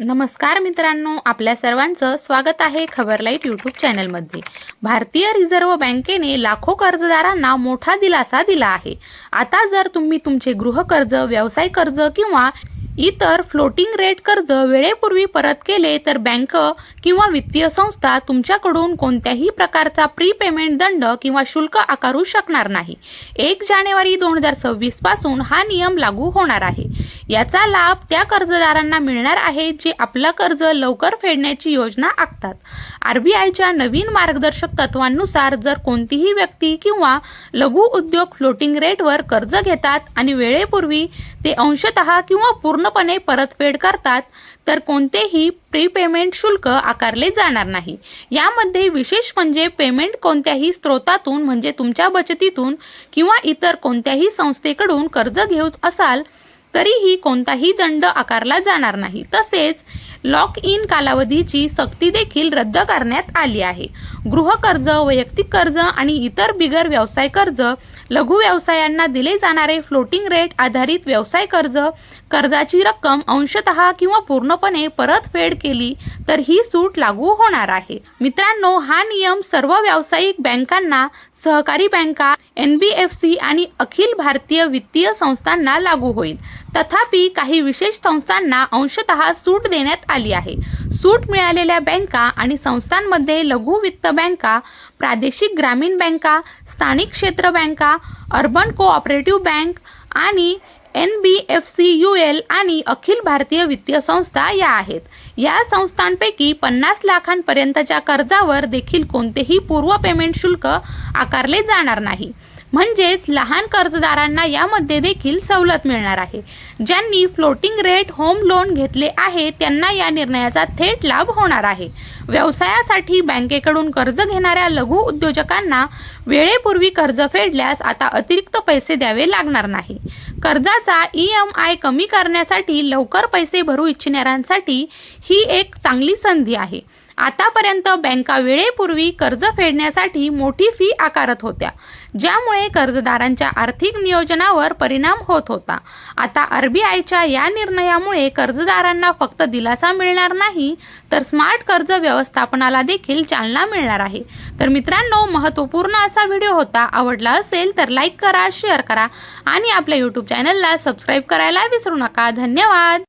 नमस्कार मित्रांनो आपल्या सर्वांचं स्वागत आहे खबरलाईट यूट्यूब चॅनलमध्ये. भारतीय रिझर्व्ह बँकेने लाखो कर्जदारांना मोठा दिलासा दिला आहे. आता जर तुम्ही तुमचे गृहकर्ज व्यवसाय कर्ज किंवा इतर फ्लोटिंग रेट कर्ज वेळेपूर्वी परत केले तर बँक किंवा वित्तीय संस्था तुमच्याकडून कोणत्याही प्रकारचा प्रीपेमेंट दंड किंवा शुल्क आकारू शकणार नाही. एक जानेवारी दोन हजार सव्वीसपासून हा नियम लागू होणार आहे. याचा लाभ त्या कर्जदारांना मिळणार आहे जे आपलं कर्ज लवकर फेडण्याची योजना आखतात. आरबीआयच्या नवीन मार्गदर्शक तत्वांनुसार जर कोणतीही व्यक्ती किंवा लघु उद्योग फ्लोटिंग रेटवर कर्ज घेतात आणि वेळेपूर्वी ते अंशतः किंवा पूर्ण पूर्णपणे परतफेड करतात तर कोणतेही प्रीपेमेंट शुल्क आकारले जाणार नाही. यामध्ये विशेष म्हणजे पेमेंट कोणत्याही स्रोतातून म्हणजे तुमच्या बचतीतून किंवा इतर कोणत्याही संस्थेकडून कर्ज घेत असाल तरीही कोणताही दंड आकारला जाणार नाही. तसेच लॉक इन कालावधीची सक्ती देखील रद्द करण्यात आली आहे. गृहकर्ज वैयक्तिक कर्ज आणि इतर बिगर व्यवसाय कर्ज लघु व्यवसायांना दिले जाणारे फ्लोटिंग रेट आधारित व्यवसाय कर्ज कर्जाची रक्कम अंशतः किंवा पूर्णपणे परतफेड केली तर ही सूट लागू होणार आहे. मित्रांनो हा नियम सर्व व्यावसायिक बँकांना सहकारी बँका एन बी एफ सी आणि अखिल भारतीय वित्तीय संस्थांना लागू होईल. तथापि काही विशेष संस्थांना अंशतः सूट देण्यात आली आहे. सूट मिळालेल्या बँका आणि संस्थांमध्ये लघु वित्त बँका प्रादेशिक ग्रामीण बँका स्थानिक क्षेत्र बँका अर्बन कोऑपरेटिव्ह बँक आणि N B F C U L आणि अखिल भारतीय वित्तीय संस्था या आहेत. या संस्थांपैकी पन्नास लाखांपर्यंतच्या कर्जावर देखील कोणतेही पूर्व पेमेंट शुल्क आकारले जाणार नाही. म्हणजेच लहान कर्जदारांना यामध्ये देखील सवलत मिळणार आहे. ज्यांनी फ्लोटिंग रेट होम लोन घेतले आहे त्यांना या निर्णयाचा थेट लाभ होणार आहे. व्यवसायासाठी बँकेकडून कर्ज घेणाऱ्या लघु उद्योजकांना वेळेपूर्वी कर्ज फेडल्यास आता अतिरिक्त पैसे द्यावे लागणार नाही. कर्जाचा ई एम आय कमी करण्यासाठी लवकर पैसे भरू इच्छिणाऱ्यांसाठी ही एक चांगली संधी आहे. आतापर्यंत बँका वेळेपूर्वी कर्ज फेडण्यासाठी मोठी फी आकारत होत्या ज्यामुळे कर्जदारांच्या आर्थिक नियोजनावर परिणाम होत होता. आता आर बी आयच्या या निर्णयामुळे कर्जदारांना फक्त दिलासा मिळणार नाही तर स्मार्ट कर्ज व्यवस्थापनाला देखील चालना मिळणार आहे. तर मित्रांनो महत्त्वपूर्ण असा व्हिडिओ होता आवडला असेल तर लाईक करा शेअर करा आणि आपल्या यूट्यूब चॅनलला सबस्क्राईब करायला विसरू नका. धन्यवाद!